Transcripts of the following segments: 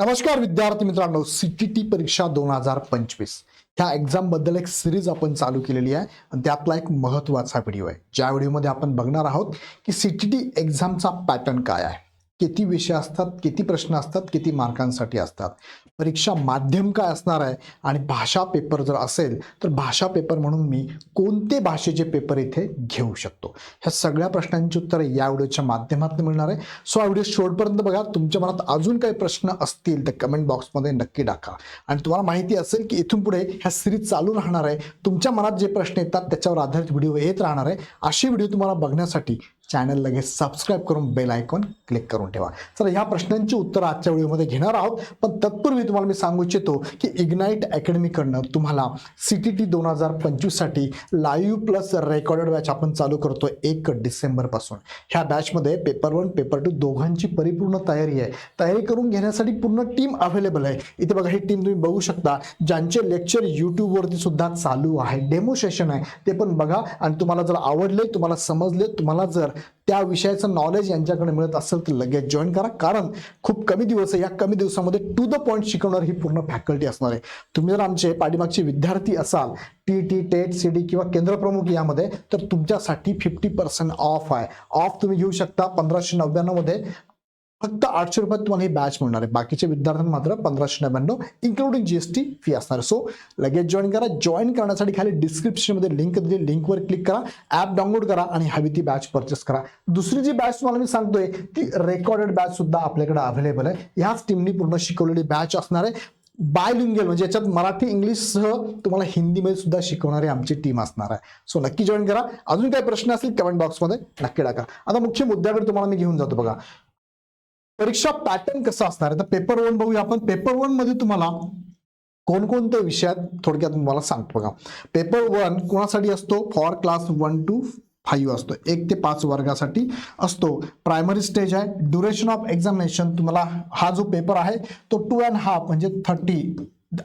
नमस्कार विद्यार्थी मित्रांनो सीटीटी परीक्षा दोन हजार पंचवीस. ह्या एक्झामबद्दल एक सिरीज आपण चालू केलेली आहे आणि त्यातला एक महत्त्वाचा व्हिडिओ आहे. ज्या व्हिडिओमध्ये आपण बघणार आहोत की सीटीटी एक्झामचा पॅटर्न काय आहे. किती विषय असतात किती प्रश्न असतात किती मार्कांसाठी असतात. परीक्षा माध्यम काय असणार आहे आणि भाषा पेपर जर असेल तर भाषा पेपर म्हणून मी कोणते भाषेचे पेपर इथे घेऊ शकतो? ह्या सगळ्या प्रश्नांची उत्तरं या व्हिडिओच्या माध्यमातून मिळणार आहे. सो हा व्हिडिओ शेवटपर्यंत बघा. तुमच्या मनात अजून काही प्रश्न असतील तर कमेंट बॉक्समध्ये नक्की टाका. आणि तुम्हाला माहिती असेल की इथून पुढे ह्या सिरीज चालू राहणार आहे. तुमच्या मनात जे प्रश्न येतात त्याच्यावर आधारित व्हिडिओ येत राहणार आहे. अशी व्हिडिओ तुम्हाला बघण्यासाठी चॅनल लगेच सबस्क्राईब करून बेल आयकॉन क्लिक करून ठेवा. चला ह्या प्रश्नांची उत्तरं आजच्या व्हिडिओमध्ये घेणार आहोत. पण तत्पूर्वी तुम्हाला मी सांगू इच्छितो की इग्नाईट अकॅडमीकडनं तुम्हाला सी टी टी दोन हजार पंचवीससाठी लाईव्ह प्लस रेकॉर्डेड बॅच आपण चालू करतो एक डिसेंबरपासून. ह्या बॅचमध्ये पेपर वन पेपर टू दोघांची परिपूर्ण तयारी आहे. तयारी करून घेण्यासाठी पूर्ण टीम अवेलेबल आहे. इथे बघा ही टीम तुम्ही बघू शकता ज्यांचे लेक्चर यूट्यूबवरती सुद्धा चालू आहे. डेमो सेशन आहे. ते पण बघा. आणि तुम्हाला जर आवडले तुम्हाला समजले तुम्हाला जर त्या विषयाचं नॉलेज यांच्याकडे मिळत असेल तर लगेच जॉईन करा. कारण खूप कमी दिवस आहे. या कमी दिवसामध्ये टू द पॉईंट शिकवणार ही पूर्ण फॅकल्टी असणार आहे. तुम्ही जर आमचे पाठीमागचे विद्यार्थी असाल T T TET C D किंवा केंद्रप्रमुख यामध्ये तर तुमच्यासाठी फिफ्टी पर्सेंट ऑफ आहे. ऑफ तुम्ही घेऊ शकता पंधराशे नव्याण्णवमध्ये. फक्त आठशे रुपयात तुम्हाला ही बॅच मिळणार आहे. बाकीचे विद्यार्थ्यांना मात्र पंधराशे नव्याण्णव इन्क्लुडिंग जीएसटी फी असणार सो लगेच जॉईन करा. जॉईन करण्यासाठी खाली डिस्क्रिप्शनमध्ये लिंक दिली. लिंकवर क्लिक करा. ॲप डाउनलोड करा आणि हवी ती बॅच परचेस करा. दुसरी जी बॅच तुम्हाला मी सांगतोय ती रेकॉर्डेड बॅच सुद्धा आपल्याकडे अवेलेबल आहे. ह्याच टीमनी पूर्ण शिकवलेली बॅच असणार आहे. बायलिंगल म्हणजे याच्यात मराठी इंग्लिशसह तुम्हाला हिंदीमध्ये सुद्धा शिकवणारी आमची टीम असणार आहे. सो नक्की जॉईन करा. अजून काही प्रश्न असतील कमेंट बॉक्समध्ये नक्की टाका. आता मुख्य मुद्द्याकडे तुम्हाला मी घेऊन जातो बघा. परीक्षा पॅटर्न कसं असणार आहे? तर पेपर वन बघूया आपण. पेपर वनमध्ये तुम्हाला कोणकोणत्या विषयात थोडक्यात तुम्हाला सांगतो बघा. पेपर वन कोणासाठी असतो? For class one two five असतो. एक ते पाच वर्गासाठी असतो. प्रायमरी स्टेज आहे. ड्युरेशन ऑफ एक्झामिनेशन तुम्हाला हा जो पेपर आहे तो टू अँड हाफ म्हणजे थर्टी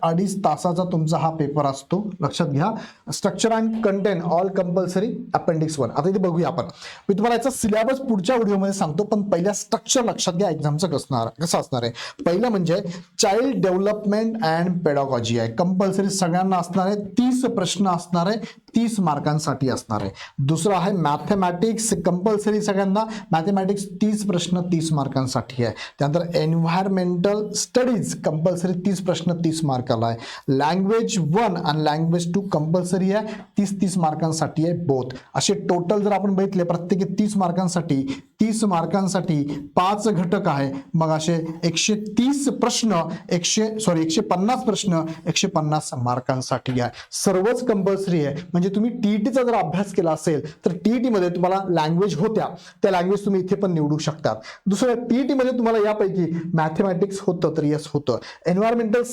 अडीच तासाचा तुमचा हा पेपर असतो. लक्षात घ्या. Structure and content all compulsory appendix one आता इथे बघूया आपण. मी तुम्हाला याचा सिलेबस पुढच्या व्हिडिओमध्ये सांगतो पण पहिल्या स्ट्रक्चर लक्षात घ्या एक्झामचं कसं असणार कसं असणार आहे. पहिलं म्हणजे चाइल्ड डेव्हलपमेंट अँड पेडॉगॉजी आहे. कंपल्सरी सगळ्यांना असणार आहे तीस प्रश्न असणार आहे तीस मार्कांसाठी असणार आहे. दुसरं आहे मॅथमॅटिक्स कंपल्सरी सगळ्यांना मॅथमॅटिक्स तीस प्रश्न तीस मार्कांसाठी आहे. त्यानंतर एन्व्हायरमेंटल स्टडीज कंपल्सरी तीस प्रश्न तीस मार्क मार्काला आहे लँग्वेज वन आणि लँग्वेज टू कंपल्सरी आहे. तीस तीस मार्कांसाठी आहे बोथ असे टोटल जर आपण बघितले प्रत्येकी तीस मार्कांसाठी तीस मार्कांसाठी पाच घटक आहे. मग असे एकशे तीस प्रश्न एकशे सॉरी एकशे पन्नास प्रश्न एकशे पन्नास मार्कांसाठी आहे. सर्वच कंपल्सरी आहे. म्हणजे तुम्ही टीईटीचा जर अभ्यास केला असेल तर टीईटी मध्ये तुम्हाला लँग्वेज होत्या. त्या लँग्वेज तुम्ही इथे पण निवडू शकतात. दुसरं टीईटी मध्ये तुम्हाला यापैकी मॅथमॅटिक्स होतं तर यस होतं. एन्व्हायरमेंटल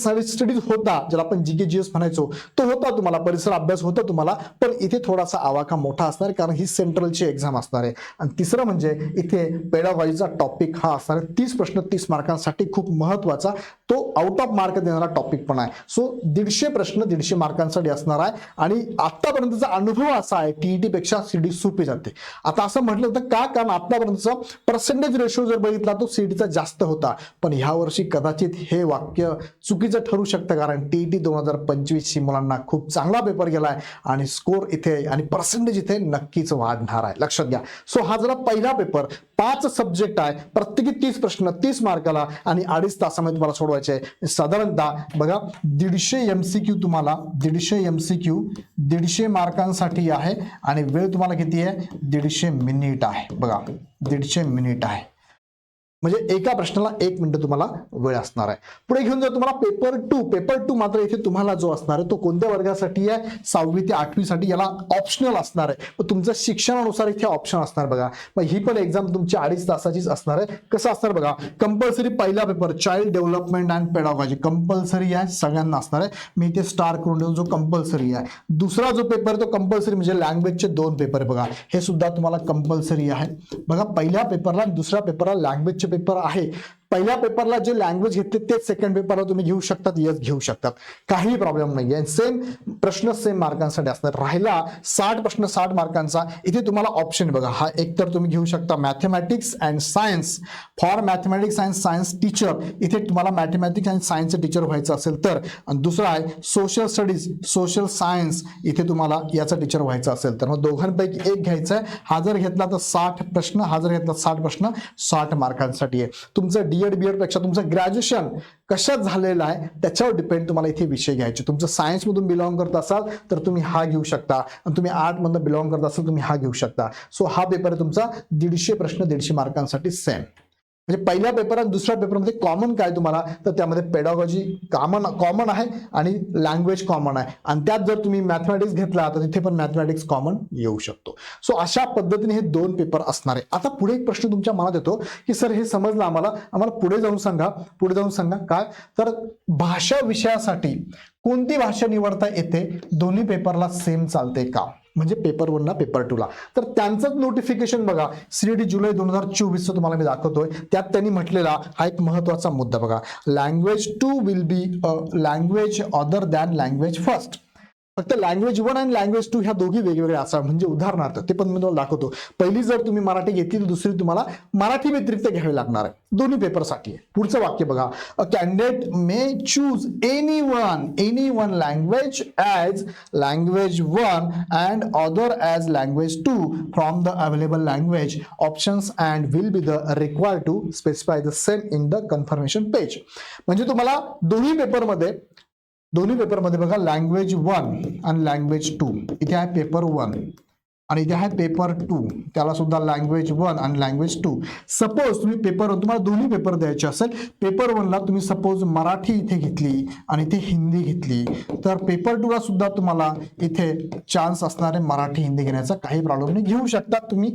स्टडीज होता ज्याला आपण जी के म्हणायचो तो होता तुम्हाला परिसर अभ्यास होता तुम्हाला पण इथे थोडासा आवाका मोठा असणार आहे कारण ही सेंट्रलची एक्झाम असणार आहे. आणि तिसरं म्हणजे इथे पेडागॉजीचा टॉपिक हा असणार आहे. तीस प्रश्न तीस मार्कांसाठी खूप महत्त्वाचा तो आउट ऑफ मार्क देणारा टॉपिक पण आहे. सो दीडशे प्रश्न दीडशे मार्कांसाठी असणार आहे. आणि आतापर्यंतचा अनुभव असा आहे टीईटी पेक्षा सीडी सोपी जाते. आता असं म्हटलं होतं का? कारण आतापर्यंतचा पर्सेंटेज रेशो जर बघितला तो सीडीचा जास्त होता. पण ह्या वर्षी कदाचित हे वाक्य चुकीचं ठरू शकतं कारण टी टी दोन हजार पंचवीसची मुलांना खूप चांगला पेपर गेलाय आणि स्कोर इथे आणि पर्सेंटेज इथे नक्कीच वाढणार आहे. लक्षात घ्या. सो हा जरा पहिला पेपर पाच सब्जेक्ट आहे. प्रत्येकी तीस प्रश्न तीस मार्काला आणि अडीच तासामध्ये तुम्हाला सोडवायचे आहे. साधारणतः बघा दीडशे एम सी क्यू तुम्हाला दीडशे एम सी क्यू दीडशे मार्कांसाठी आहे आणि वेळ तुम्हाला किती आहे? दीडशे मिनिट आहे. बघा दीडशे मिनिट आहे. म्हणजे एका प्रश्नाला एक मिनिट तुम्हाला वेळ असणार आहे. पुढे घेऊन जर तुम्हाला पेपर टू पेपर टू मात्र इथे तुम्हाला जो असणार आहे तो कोणत्या वर्गासाठी आहे? सहावी ते आठवीसाठी याला ऑप्शनल असणार आहे. मग तुमचं शिक्षणानुसार इथे ऑप्शन असणार बघा. मग ही पण एक्झाम तुमची अडीच तासाचीच असणार आहे. कसं असणार बघा? कंपल्सरी पहिला paper child development and pedagogy compulsory आहे सगळ्यांना असणार आहे. मी इथे स्टार करून देऊन जो कंपल्सरी आहे. दुसरा जो पेपर तो कंपल्सरी म्हणजे लँग्वेजचे दोन पेपर बघा. हे सुद्धा तुम्हाला कंपल्सरी आहे. बघा पहिल्या पेपरला दुसऱ्या पेपरला लँग्वेजचे पेपर आहे. पहिल्या पेपरला जे लँग्वेज घेतले तेच सेकंड पेपरला तुम्ही घेऊ शकतात यस घेऊ शकतात. काही प्रॉब्लेम नाही आहे सेम प्रश्न सेम मार्कांसाठी असणार राहिला साठ प्रश्न साठ मार्कांचा इथे तुम्हाला ऑप्शन बघा. हा एक तर तुम्ही घेऊ शकता mathematics and science for mathematics and science teacher इथे तुम्हाला मॅथमॅटिक्स अँड सायन्सचे टीचर व्हायचं असेल तर. दुसरं आहे सोशल स्टडीज सोशल सायन्स इथे तुम्हाला याचा टीचर व्हायचं असेल तर. मग दोघांपैकी एक घ्यायचा आहे हा जर घेतला तर साठ प्रश्न हा जर घेतला साठ प्रश्न साठ मार्कांसाठी आहे. तुमचं डी बीएडपेक्षा तुमचं ग्रॅज्युएशन कशात झालेलं आहे त्याच्यावर डिपेंड तुम्हाला इथे विषय घ्यायचे. तुमचं सायन्समधून बिलॉंग करत असाल तर तुम्ही हा घेऊ शकता. आणि तुम्ही आर्टमधून बिलॉंग करत असाल तुम्ही हा घेऊ शकता. सो हा पेपर आहे तुमचा दीडशे प्रश्न दीडशे मार्कांसाठी सेम म्हणजे पहिल्या पेपर आणि दुसऱ्या पेपरमध्ये कॉमन काय तुम्हाला? तर त्यामध्ये पेडॉलॉजी कॉमन कॉमन आहे आणि लँग्वेज कॉमन आहे. आणि त्यात जर तुम्ही मॅथमॅटिक्स घेतला तर तिथे पण मॅथमॅटिक्स कॉमन येऊ शकतो. सो अशा पद्धतीने हे दोन पेपर असणार आहे. आता पुढे एक प्रश्न तुमच्या मनात येतो की सर हे समजलं आम्हाला. आम्हाला पुढे जाऊन सांगा. पुढे जाऊन सांगा. काय? तर भाषा विषयासाठी कोणती भाषा निवडता येते? दोन्ही पेपरला सेम चालते का? म्हणजे पेपर वनला पेपर टूला. तर त्यांचंच नोटिफिकेशन बघा. सीडी जुलै दोन हजार चोवीसचं तुम्हाला मी दाखवतोय. त्यात त्यांनी म्हटलेला हा एक महत्त्वाचा मुद्दा बघा. Language two will be a language other than language first फक्त लँग्वेज वन आणि लँग्वेज टू ह्या दोघी वेगवेगळ्या असा म्हणजे उदाहरणार्थ ते पण मी तुम्हाला दाखवतो. पहिली जर तुम्ही मराठी घेतली तर दुसरी तुम्हाला मराठी व्यतिरिक्त घ्यावी लागणार आहे. दोन्ही पेपरसाठी. आहे पुढचं वाक्य बघा. A candidate may choose any one any one language as language one and other as language two from the available language options and will be the require to specify the same in the confirmation page म्हणजे तुम्हाला दोन्ही पेपरमध्ये दोन्ही पेपरमध्ये बघा language one आणि language two इथे आहे पेपर वन आणि इथे आहे पेपर टू त्याला सुद्धा लँग्वेज वन आणि लँग्वेज टू सपोज तुम्ही पेपर तुम्हाला दोन्ही पेपर द्यायचे असेल. पेपर वनला तुम्ही सपोज मराठी इथे घेतली आणि इथे हिंदी घेतली. तर पेपर टूला सुद्धा तुम्हाला इथे चान्स असणारे मराठी हिंदी घेण्याचा काही प्रॉब्लेम नाही घेऊ शकता. तुम्ही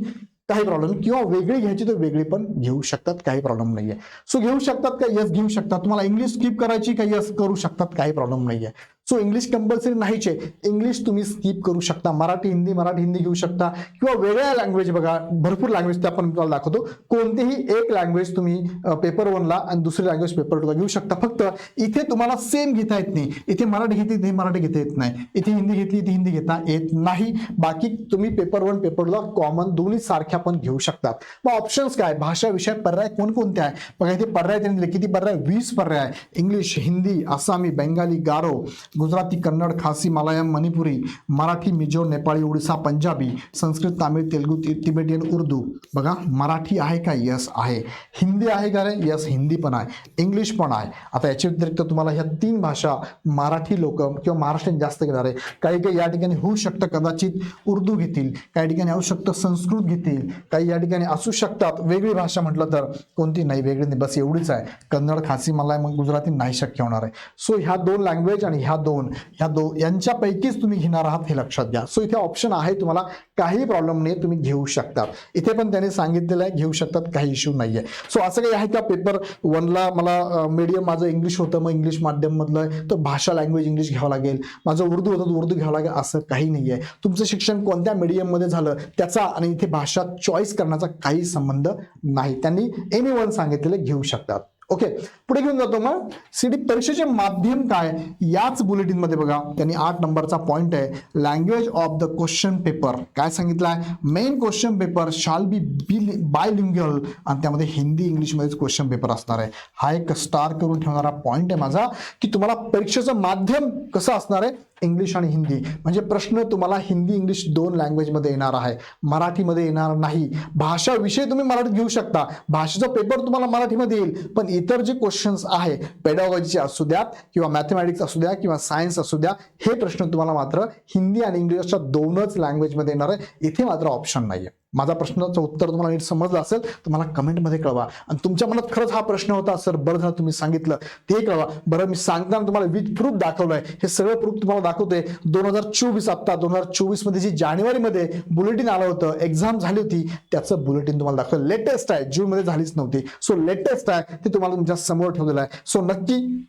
काही प्रॉब्लेम किंवा वेगळी घ्यायची तर वेगळी पण घेऊ शकतात काही प्रॉब्लेम नाहीये. सो घेऊ शकतात का? यस घेऊ शकतात. तुम्हाला इंग्लिश स्किप करायची का? यस करू शकतात काही प्रॉब्लेम नाहीये. सो इंग्लिश कंपल्सरी नाहीच. आहे इंग्लिश तुम्ही स्किप करू शकता. मराठी हिंदी मराठी हिंदी घेऊ शकता. किंवा वेगळ्या लँग्वेज बघा भरपूर लँग्वेज ते आपण तुम्हाला दाखवतो. कोणतीही एक लँग्वेज तुम्ही पेपर वनला आणि दुसरी लँग्वेज पेपर टूला घेऊ शकता. फक्त इथे तुम्हाला सेम घेता येत नाही. इथे मराठी घेतली इथे मराठी घेता येत नाही. इथे हिंदी घेतली इथे हिंदी घेता येत नाही. बाकी तुम्ही पेपर वन पेपर टूला कॉमन दोन्ही सारख्या पण घेऊ शकतात मग ऑप्शन्स काय? भाषा विषय पर्याय कोणकोणते आहे? बघा इथे पर्याय त्यांनी दिले. किती पर्याय? वीस पर्याय. आहे. English Hindi Assamese Bengali Garo Gujarati Kannada Khasi Malayalam Manipuri Marathi Mizo Nepali Odisha Punjabi Sanskrit Tamil Telugu Tibetan Urdu. बघा मराठी आहे का? यस आहे. हिंदी आहे का रे? यस हिंदी पण आहे. इंग्लिश पण आहे. आता याच्या व्यतिरिक्त तुम्हाला ह्या तीन भाषा मराठी लोक किंवा महाराष्ट्रीयन जास्त घेणार आहे. काही काही या ठिकाणी होऊ शकतं कदाचित उर्दू घेतील. काही ठिकाणी असू शकतं संस्कृत घेतील. काही या ठिकाणी असू शकतात. वेगळी भाषा म्हटलं तर कोणती? नाही वेगळी नाही. बस एवढीच आहे. कन्नड खासी मलाय मग गुजराती नाही शक्य होणार आहे. सो ह्या दोन लँग्वेज आणि ह्या दोन दोन. ह्या दो यांच्यापैकीच तुम्ही घेणार आहात हे लक्षात घ्या. सो इथे ऑप्शन आहे तुम्हाला काही प्रॉब्लेम नाही तुम्ही घेऊ शकतात. इथे पण त्यांनी सांगितलेलं आहे घेऊ शकतात काही इश्यू नाही आहे सो असं काही आहे का? पेपर वनला मला मीडियम माझं इंग्लिश होतं मग इंग्लिश माध्यममधलं तर भाषा लँग्वेज इंग्लिश घ्यावं लागेल. माझं उर्दू होतं तर उर्दू घ्यावं लागेल असं काही नाही आहे तुमचं शिक्षण कोणत्या मीडियममध्ये झालं त्याचा आणि इथे भाषा चॉईस करण्याचा काही संबंध नाही. त्यांनी एनी वन सांगितलेलं घेऊ शकतात. ओके. पुढे घेऊन जातो मग. सीडी परीक्षेचे माध्यम काय? याच बुलेटिनमध्ये बघा. त्यांनी आठ नंबरचा पॉईंट आहे. Language of the question paper काय सांगितलं आहे main question paper shall be बी बायलिंग्युअल आणि त्यामध्ये हिंदी इंग्लिशमध्येच क्वेश्चन पेपर असणार आहे. हा एक स्टार करून ठेवणारा पॉईंट आहे माझा. की तुम्हाला परीक्षेचं माध्यम कसं असणार आहे? इंग्लिश आणि हिंदी म्हणजे प्रश्न तुम्हाला हिंदी इंग्लिश दोन लँग्वेजमध्ये येणार आहे. मराठीमध्ये येणार नाही. भाषा विषय तुम्ही मराठीत घेऊ शकता. भाषेचा पेपर तुम्हाला मराठीमध्ये येईल. पण इतर जे क्वेश्चन्स आहे पेडॉलॉजीचे असू द्यात किंवा मॅथमॅटिक्स असू द्या किंवा सायन्स असू द्या हे प्रश्न तुम्हाला मात्र हिंदी आणि इंग्लिशच्या दोनच लँग्वेजमध्ये येणार आहे. इथे मात्र ऑप्शन नाही आहे माझा प्रश्नाचं उत्तर तुम्हाला नीट समजलं असेल तर मला कमेंटमध्ये कळवा. आणि तुमच्या मनात खरंच हा प्रश्न होता सर बरं झालं तुम्ही सांगितलं ते कळवा. बरं मी सांगताना तुम्हाला विथ प्रूफ दाखवलंय. हे सगळं प्रूफ तुम्हाला दाखवते. दोन हजार चोवीस आत्ता दोन हजार चोवीसमध्ये जी जानेवारीमध्ये बुलेटिन आलं होतं एक्झाम झाली होती त्याचं बुलेटिन तुम्हाला दाखवलं. लेटेस्ट आहे जून मध्ये झालीच नव्हती. सो लेटेस्ट आहे ते तुम्हाला तुमच्यासमोर ठेवलेलं आहे. सो नक्की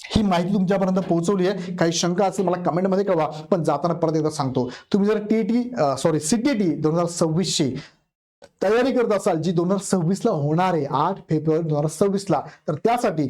ही माहिती तुमच्यापर्यंत पोहोचवली आहे. काही शंका असेल मला कमेंटमध्ये कळवा पण जाताना परत एकदा सांगतो. तुम्ही जर T T sorry C T T दोन हजार सव्वीसची तयारी करत असाल जी दोन हजार सव्वीसला होणार आहे आठ फेब्रुवारी दोन हजार सव्वीसला तर त्यासाठी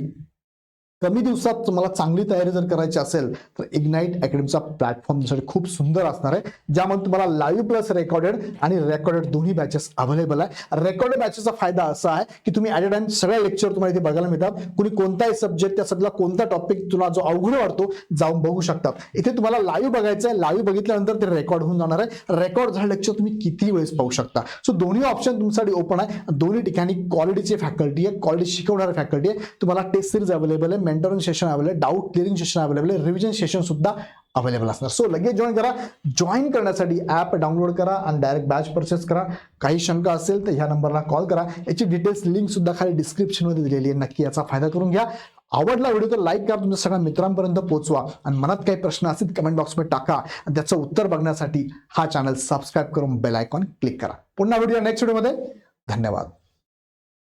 कमी दिवसात तुम्हाला चांगली तयारी जर करायची असेल तर इग्नाईट अकॅडमीचा प्लॅटफॉर्म तुमच्यासाठी खूप सुंदर असणार आहे. ज्यामध्ये तुम्हाला लाईव्ह प्लस रेकॉर्डेड आणि रेकॉर्डेड दोन्ही बॅचेस अवेलेबल आहे. रेकॉर्डेड बॅचेसचा फायदा असा आहे की तुम्ही ॲट अ टाइम सगळ्या लेक्चर तुम्हाला इथे बघायला मिळतात. कुणी कोणताही सब्जेक्ट त्या सब्जेक्टला कोणता टॉपिक तुला जो अवघड वाटतो जाऊन बघू शकतात. इथे तुम्हाला लाईव्ह बघायचं आहे लाईव्ह बघितल्यानंतर ते रेकॉर्ड होऊन जाणार आहे. रेकॉर्ड झालं लेक्चर तुम्ही किती वेळेस पाहू शकता? सो दोन्ही ऑप्शन तुमच्यासाठी ओपन आहे. दोन्ही ठिकाणी क्वालिटीची फॅकल्टी आहे. क्वालिटी शिकवणारी फॅकल्टी आहे. तुम्हाला टेस्ट सिरीज अवेलेबल आहे. मेंटरिंग सेशन अवेलेबल आहे डाऊट क्लिअरिंग सेशन अवेलेबल आहे रिव्हिजन सेशन सुद्धा अवेलेबल असणार. सो लगेच जॉईन करा. जॉईन करण्यासाठी ॲप डाउनलोड करा आणि डायरेक्ट बॅच परचेस करा. काही शंका असेल तर ह्या नंबरला कॉल करा. याची डिटेल्स लिंक सुद्धा खाली डिस्क्रिप्शनमध्ये दिलेली आहे. नक्की याचा फायदा करून घ्या. आवडला व्हिडिओ तर लाईक करा. तुमच्या सगळ्या मित्रांपर्यंत पोहोचवा. आणि मनात काही प्रश्न असतील कमेंट बॉक्समध्ये टाका. आणि त्याचं उत्तर बघण्यासाठी हा चॅनल सबस्क्राईब करून बेल आयकॉन क्लिक करा. पुन्हा व्हिडिओ नेक्स्ट व्हिडिओमध्ये धन्यवाद.